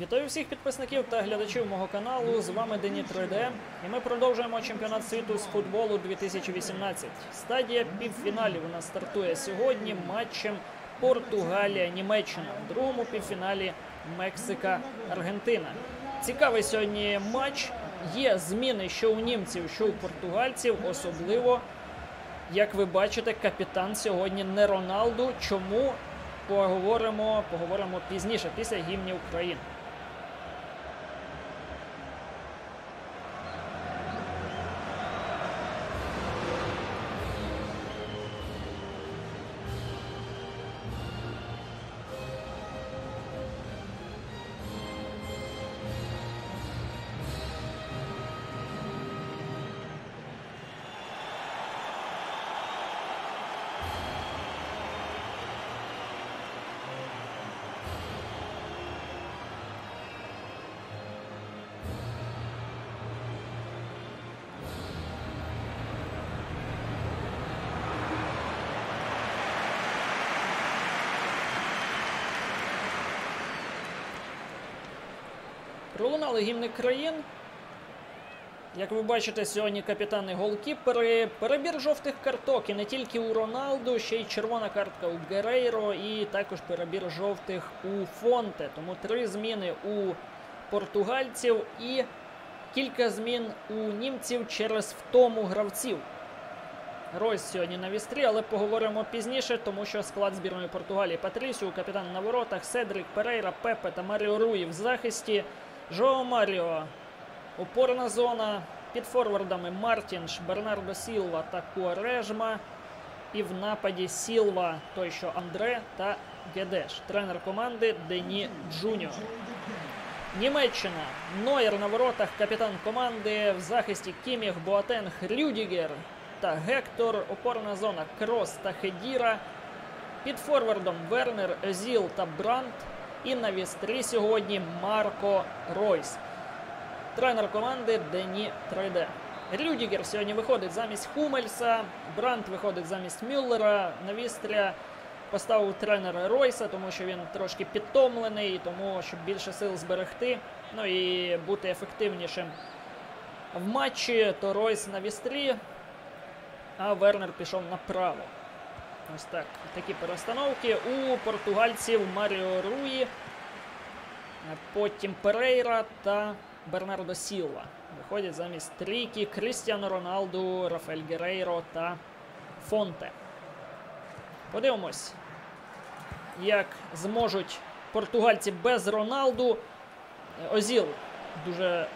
Вітаю всіх підписників та глядачів мого каналу. З вами Дені 3D. І ми продовжуємо чемпіонат світу з футболу 2018. Стадія півфіналів у нас стартує сьогодні матчем Португалія-Німеччина. В другому півфіналі Мексика-Аргентина. Цікавий сьогодні матч. Є зміни що у німців, що у португальців, особливо. Як ви бачите, капітан сьогодні не Роналду. Чому поговоримо, поговоримо пізніше, після гімнів України. Пролунали гімни країн. Як ви бачите, сьогодні капітани голкіпери. Перебір жовтих карток і не тільки у Роналду, ще й червона картка у Герейро, і також перебір жовтих у Фонте. Тому три зміни у португальців і кілька змін у німців через втому гравців. Ройс сьогодні на вістрі, але поговоримо пізніше, тому що склад збірної Португалії Патрісіо, капітан на воротах, Седрік Перейра, Пепе та Маріо Руї в захисті. Жоо Маріо, опорна зона під форвардами Мартінш, Бернардо Сілва та Куарежма. І в нападі Сілва, той що Андре та Гедеш. Тренер команди Дені Джуніор. Німеччина. Нойер на воротах, капітан команди в захисті Кіміх, Боатенг, Рюдігер та Гектор. Опорна зона Крос та Хедіра. Під форвардом Вернер, Езіл та Брант. І на вістрі сьогодні Марко Ройс. Тренер команди Дені Тройде. Рюдігер сьогодні виходить замість Хумельса. Брант виходить замість Мюллера. На вістря поставив тренера Ройса, тому що він трошки підтомлений, тому щоб більше сил зберегти. Ну і бути ефективнішим в матчі, то Ройс на вістрі, а Вернер пішов направо. Ось так. Такі перестановки. У португальців Маріо Руї, потім Перейра та Бернардо Сілва. Виходять замість трійки Крістіано Роналду, Рафель Герейро та Фонте. Подивимось, як зможуть португальці без Роналду. Озіл дуже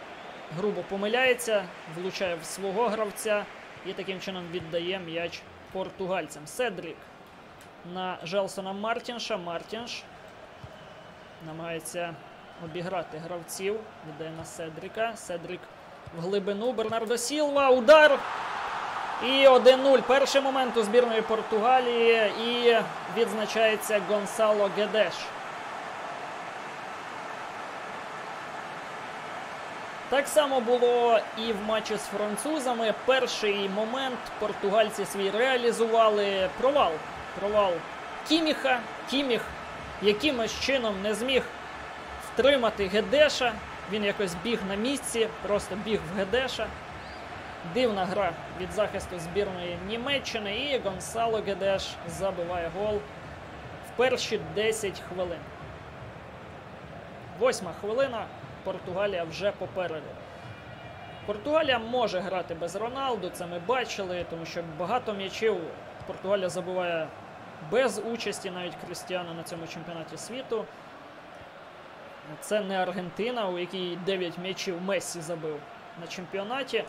грубо помиляється, влучає в свого гравця і таким чином віддає м'яч португальцям. Седрік на Желсона Мартінша. Мартінш намагається обіграти гравців. Віддає на Седріка. Седрік в глибину. Бернардо Сілва. Удар. І 1-0. Перший момент у збірної Португалії. І відзначається Гонсало Гедеш. Так само було і в матчі з французами. Перший момент португальці свій реалізували провал. Провал Кіміха. Кіміх якимось чином не зміг втримати Гедеша. Він якось біг на місці, просто біг в Гедеша. Дивна гра від захисту збірної Німеччини. І Гонсало Гедеш забиває гол в перші 10 хвилин. Восьма хвилина. Португалія вже попереду. Португалія може грати без Роналду, це ми бачили, тому що багато м'ячів Португалія забуває без участі навіть Крістіану на цьому чемпіонаті світу. Це не Аргентина, у якій 9 м'ячів Мессі забив на чемпіонаті.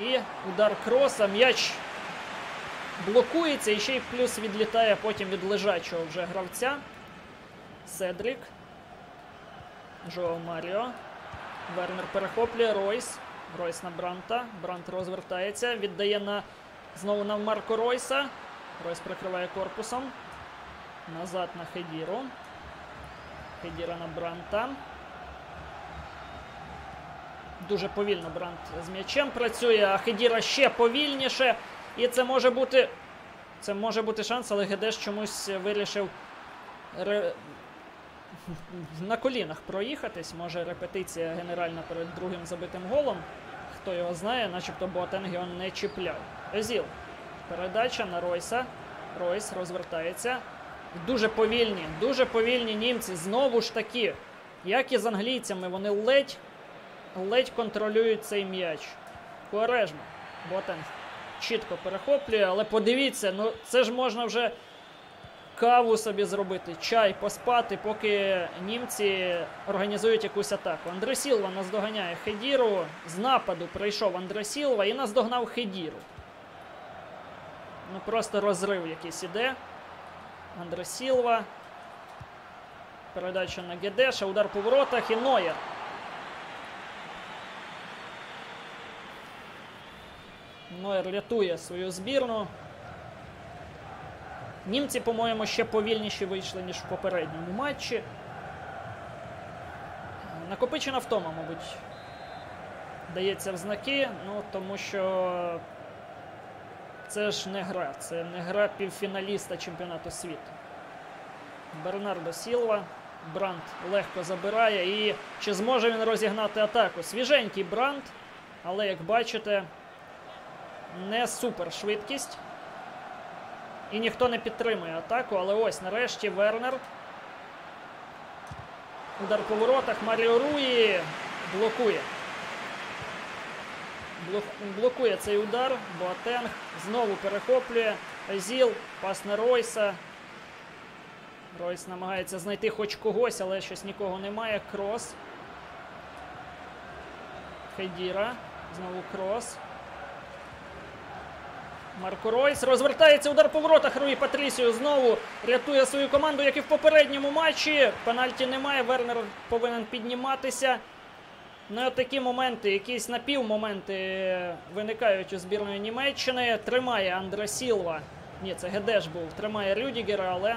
І удар кроса. М'яч блокується і ще й плюс відлітає потім від лежачого вже гравця. Седрік. Жоо Маріо. Вернер перехоплює Ройс. Ройс на Бранта. Брант розвертається. Віддає на знову на Марко Ройса. Ройс прикриває корпусом. Назад на Хедіру. Хедіра на Бранта. Дуже повільно Брант з м'ячем працює, а Хедіра ще повільніше. І це може бути. Це може бути шанс, але Гедеш чомусь вирішив ре... на колінах проїхатись. Може репетиція генеральна перед другим забитим голом. Хто його знає, начебто Боатенг його не чіпляв. Езіл. Передача на Ройса. Ройс розвертається. Дуже повільні, дуже повільні німці. Знову ж таки, як і з англійцями, вони ледь, ледь контролюють цей м'яч. Куарежма. Ботенг чітко перехоплює, але подивіться, ну це ж можна вже каву собі зробити, чай, поспати, поки німці організують якусь атаку. Андре Сілва наздоганяє Хедіру. З нападу прийшов Андре Сілва і наздогнав Хедіру. Ну просто розрив якийсь іде. Андре Сілва. Передача на Гедеша, удар по воротах і Нойер. Нойер рятує свою збірну. Німці, по-моєму, ще повільніші вийшли, ніж в попередньому матчі. Накопичена втома, мабуть, дається в знаки, ну тому що це ж не гра, це не гра півфіналіста чемпіонату світу. Бернардо Сілва. Бранд легко забирає. І чи зможе він розігнати атаку? Свіженький Бранд, але як бачите, не супер швидкість. І ніхто не підтримує атаку, але ось нарешті Вернер. Удар по воротах. Маріо Руї блокує. Блокує цей удар. Боатенг знову перехоплює. Езіл, пас на Ройса. Ройс намагається знайти хоч когось, але щось нікого немає. Крос. Хедіра. Знову крос. Марко Ройс розвертається удар по воротах. Руї Патрісіо знову рятує свою команду, як і в попередньому матчі. Пенальті немає. Вернер повинен підніматися. Ну, такі моменти, якісь напівмоменти виникають у збірної Німеччини. Тримає Андре Сілва. Ні, це Гедеш був. Тримає Рюдігера, але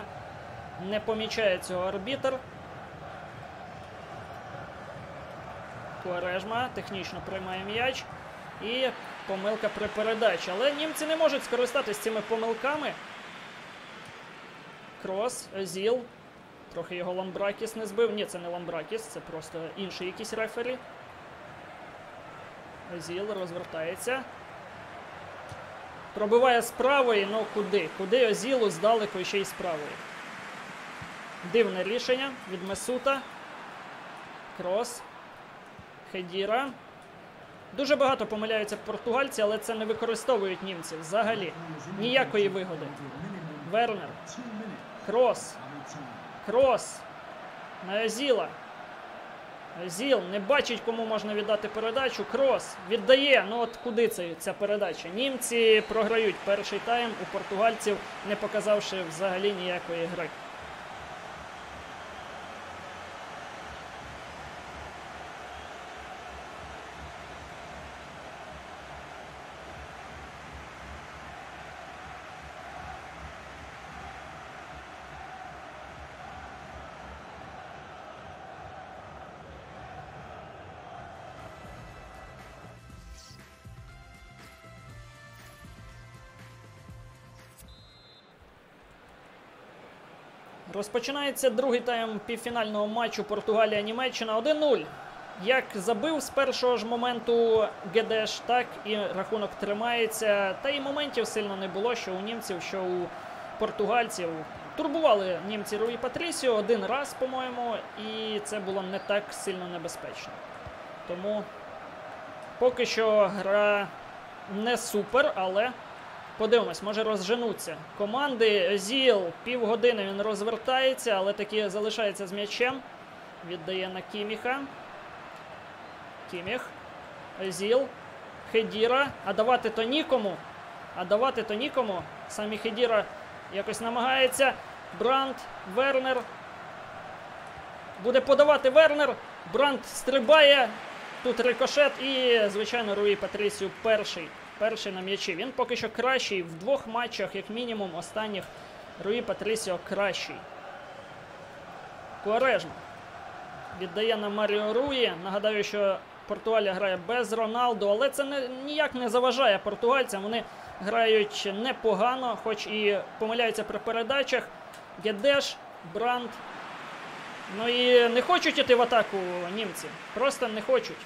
не помічає цього арбітр. Куарежма технічно приймає м'яч. І помилка при передачі. Але німці не можуть скористатися цими помилками. Крос, Езіл. Трохи його Ламбракіс не збив. Ні, це не Ламбракіс, це просто інший якийсь рефері. Езіл розвертається. Пробиває з правої, ну куди? Куди Озілу здалеку ще й з правої. Дивне рішення від Месута. Крос. Хедіра. Дуже багато помиляються португальці, але це не використовують німці взагалі. Ніякої вигоди. Вернер. Крос. Крос. На Езіла. Езіл не бачить, кому можна віддати передачу. Крос віддає. Ну от куди це, ця передача? Німці програють перший тайм у португальців, не показавши взагалі ніякої гри. Розпочинається другий тайм півфінального матчу Португалія-Німеччина 1-0. Як забив з першого ж моменту Гедеш, так і рахунок тримається. Та й моментів сильно не було, що у німців, що у португальців. Турбували німці Руї Патрісіо один раз, по-моєму, і це було не так сильно небезпечно. Тому поки що гра не супер, але Подивимось, може розженуться. Команди Зіл півгодини він розвертається, але таки залишається з м'ячем. Віддає на Кіміха. Кіміх. Зіл. Хедіра. А давати то нікому. А давати то нікому. Самі Хедіра якось намагається. Бранд. Вернер. Буде подавати Вернер. Бранд стрибає. Тут рикошет і, звичайно, Руї Патрісію перший. Перший на м'ячі. Він поки що кращий в двох матчах, як мінімум, останніх Руї Патрісіо кращий. Куарежма. Віддає на Маріо Руї. Нагадаю, що Португалія грає без Роналду, але це не, ніяк не заважає португальцям. Вони грають непогано, хоч і помиляються при передачах. Гедеш, Бранд. Ну і не хочуть іти в атаку німці. Просто не хочуть.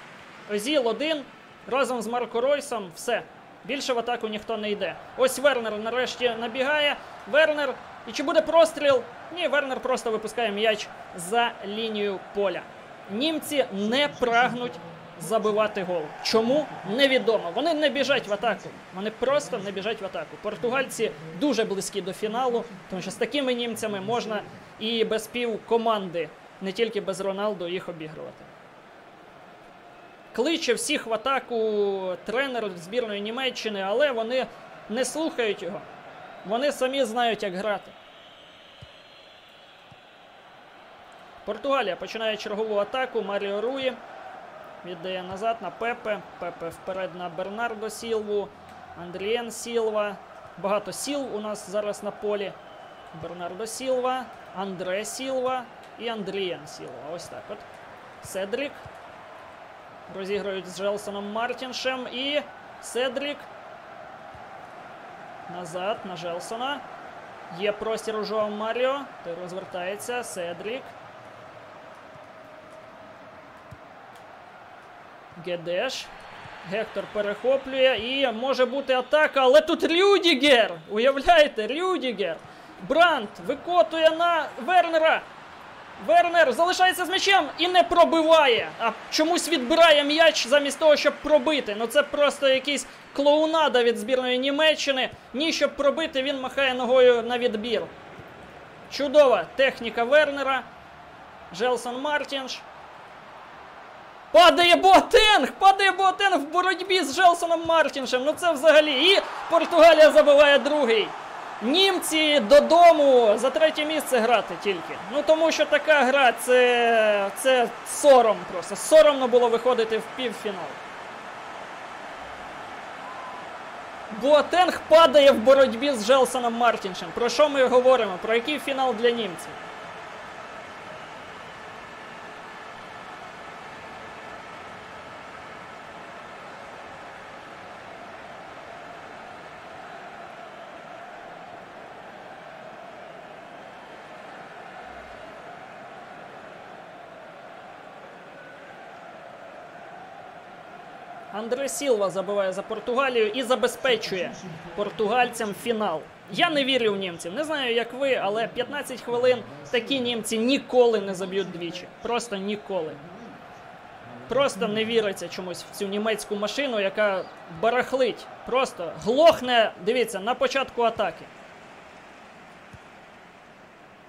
Озіл один разом з Марко Ройсом. Все. Більше в атаку ніхто не йде. Ось Вернер нарешті набігає. Вернер. І чи буде простріл? Ні, Вернер просто випускає м'яч за лінію поля. Німці не прагнуть забивати гол. Чому? Невідомо. Вони не біжать в атаку. Вони просто не біжать в атаку. Португальці дуже близькі до фіналу, тому що з такими німцями можна і без пів команди, не тільки без Роналду, їх обігрувати. Кличе всіх в атаку тренер збірної Німеччини, але вони не слухають його. Вони самі знають, як грати. Португалія починає чергову атаку. Маріо Руї віддає назад на Пепе. Пепе вперед на Бернардо Сілву. Андрієн Сілва. Багато сіл у нас зараз на полі. Бернардо Сілва, Андре Сілва і Андрієн Сілва. Ось так от. Седрік. Розіграють з Желсоном Мартіншем. І Седрік. Назад на Желсона. Є простір у Жоа Маріо. Той розвертається. Седрік. Гедеш. Гектор перехоплює і може бути атака, але тут Рюдігер! Уявляєте, Рюдігер! Брандт викотує на Вернера. Вернер залишається з м'ячем і не пробиває. А чомусь відбирає м'яч замість того, щоб пробити. Ну це просто якийсь клоунада від збірної Німеччини. Ні, щоб пробити, він махає ногою на відбір. Чудова техніка Вернера. Желсон Мартінш. Падає Боатенг! Падає Боатенг в боротьбі з Желсоном Мартіншем. Ну це взагалі. І Португалія забиває другий. Німці додому за третє місце грати тільки. Ну тому що така гра це, це сором просто. Соромно було виходити в півфінал. Буатенг падає в боротьбі з Желсоном Мартіншем. Про що ми говоримо? Про який фінал для німців? Андре Сілва забиває за Португалію і забезпечує португальцям фінал. Я не вірю в німців. Не знаю, як ви, але 15 хвилин такі німці ніколи не заб'ють двічі. Просто ніколи. Просто не віриться чомусь в цю німецьку машину, яка барахлить. Просто глохне, дивіться, на початку атаки.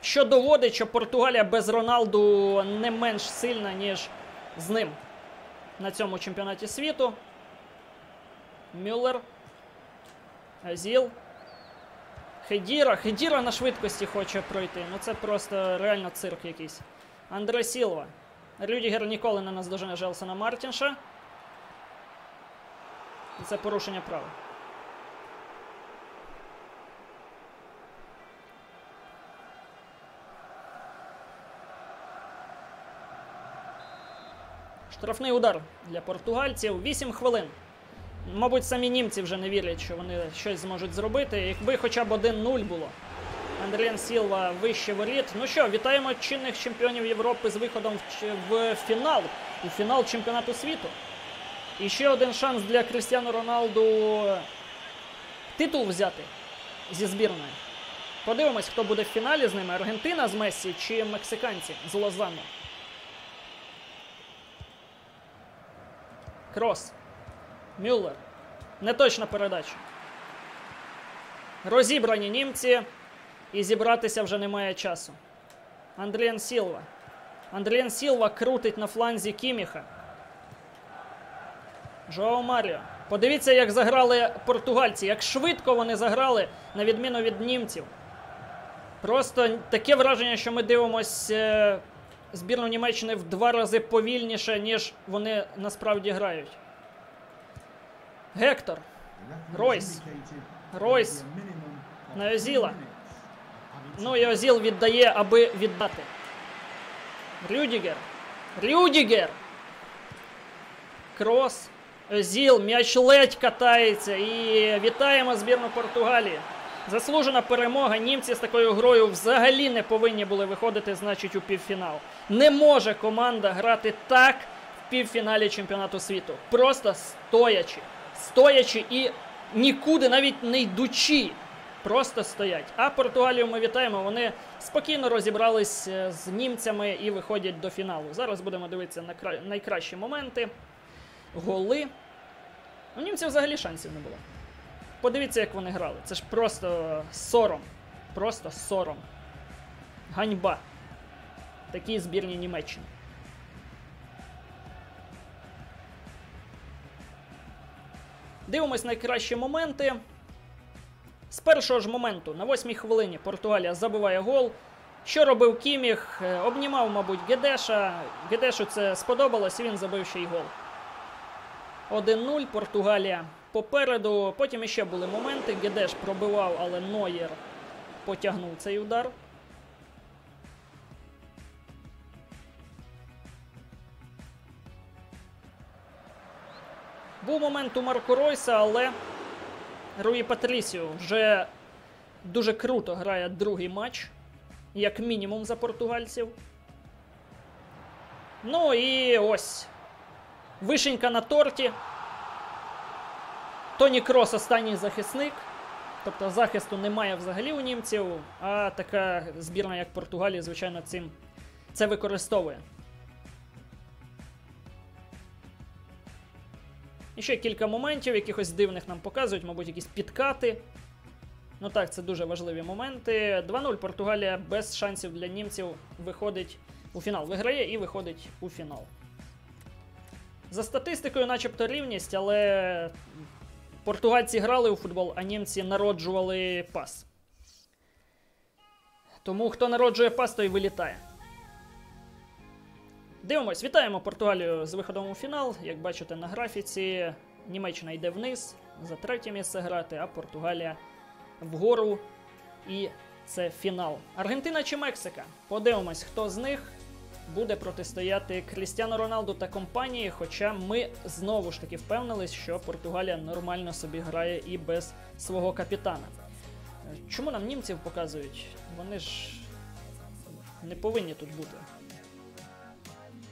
Що доводить, що Португалія без Роналду не менш сильна, ніж з ним на цьому чемпіонаті світу. Мюллер. Азіл. Хедіра. Хедіра на швидкості хоче пройти. Ну це просто реально цирк якийсь. Андре Сілва. Рюдігер ніколи не наздожене Желсона Мартінша. Це порушення права. Штрафний удар для португальців. 8 хвилин. Мабуть, самі німці вже не вірять, що вони щось зможуть зробити. Якби хоча б 1-0 було. Андріан Сілва вище воріт. Ну що, вітаємо чинних чемпіонів Європи з виходом в, фінал. У фінал чемпіонату світу. І ще один шанс для Крістіану Роналду титул взяти зі збірною. Подивимось, хто буде в фіналі з ними: Аргентина з Мессі чи мексиканці з Лозану. Крос. Мюллер. Неточна передача. Розібрані німці. І зібратися вже немає часу. Андріан Сілва. Андріан Сілва крутить на фланзі Кіміха. Жоао Маріо. Подивіться, як заграли португальці, як швидко вони заграли, на відміну від німців. Просто таке враження, що ми дивимося збірну Німеччини в два рази повільніше, ніж вони насправді грають. Гектор. Ройс. Ройс. На Озіла. Ну і Озіл віддає, аби віддати. Рюдігер. Рюдігер. Крос. Озіл. М'яч ледь катається. І вітаємо збірну Португалії. Заслужена перемога. Німці з такою грою взагалі не повинні були виходити, значить, у півфінал. Не може команда грати так в півфіналі чемпіонату світу. Просто стоячи. Стоячи і нікуди навіть не йдучи. Просто стоять. А Португалію ми вітаємо. Вони спокійно розібрались е, з німцями і виходять до фіналу. Зараз будемо дивитися на кра... найкращі моменти, голи. У німців взагалі шансів не було. Подивіться, як вони грали. Це ж просто сором. Просто сором. Ганьба. Такі збірні Німеччини. Дивимось найкращі моменти. З першого ж моменту, на восьмій хвилині, Португалія забиває гол. Що робив Кіміх? Е, Обнімав, мабуть, Гедеша. Гедешу це сподобалось, і він забив ще й гол. 1-0, Португалія попереду. Потім іще були моменти. Гедеш пробивав, але Нойєр потягнув цей удар. Був момент у Марко Ройса, але Руї Патрісіо вже дуже круто грає другий матч, як мінімум за португальців. Ну і ось. Вишенька на торті. Тоні Крос останній захисник. Тобто захисту немає взагалі у німців, а така збірна, як Португалія, звичайно, цим це використовує. І ще кілька моментів, якихось дивних нам показують, мабуть, якісь підкати. Ну так, це дуже важливі моменти. 2-0 Португалія без шансів для німців виходить у фінал. Виграє і виходить у фінал. За статистикою, начебто рівність, але португальці грали у футбол, а німці народжували пас. Тому хто народжує пас, той вилітає. Дивимось, вітаємо Португалію з виходом у фінал. Як бачите на графіці, Німеччина йде вниз за третє місце грати, а Португалія вгору. І це фінал. Аргентина чи Мексика? Подивимось, хто з них буде протистояти Крістіану Роналду та компанії. Хоча ми знову ж таки впевнились, що Португалія нормально собі грає і без свого капітана. Чому нам німців показують? Вони ж не повинні тут бути.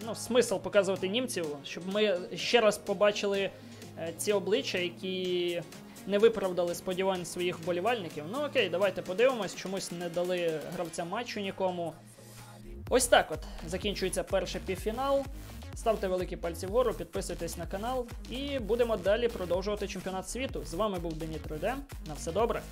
Ну, смисл показувати німців, щоб ми ще раз побачили е, ці обличчя, які не виправдали сподівань своїх вболівальників. Ну окей, давайте подивимось, чомусь не дали гравця матчу нікому. Ось так от закінчується перший півфінал. Ставте великі пальці вгору, підписуйтесь на канал і будемо далі продовжувати чемпіонат світу. З вами був Деніт Руде. На все добре.